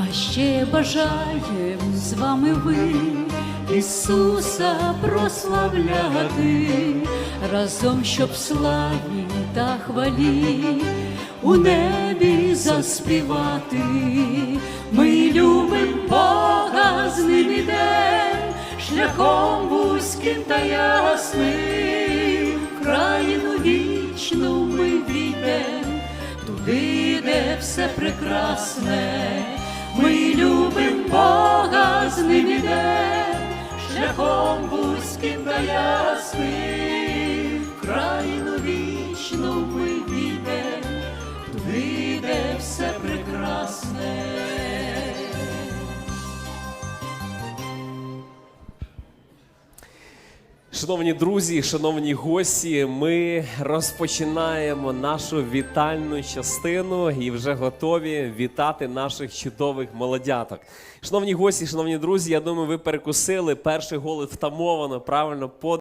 А ще бажаєм з вами ви Ісуса прославляти, разом, щоб славі та хвалі у небі заспівати. Ми любим Бога з ним ідем, шляхом вузьким та ясним, країну вічну ми війдем, туди, де все прекрасне. Шляхом вузьким та ясним, країну вічну ми Шановні друзі, шановні гості, ми розпочинаємо нашу вітальну частину і вже готові вітати наших чудових молодяток. Шановні гості, шановні друзі, я думаю, ви перекусили перший голод втамовано, правильно по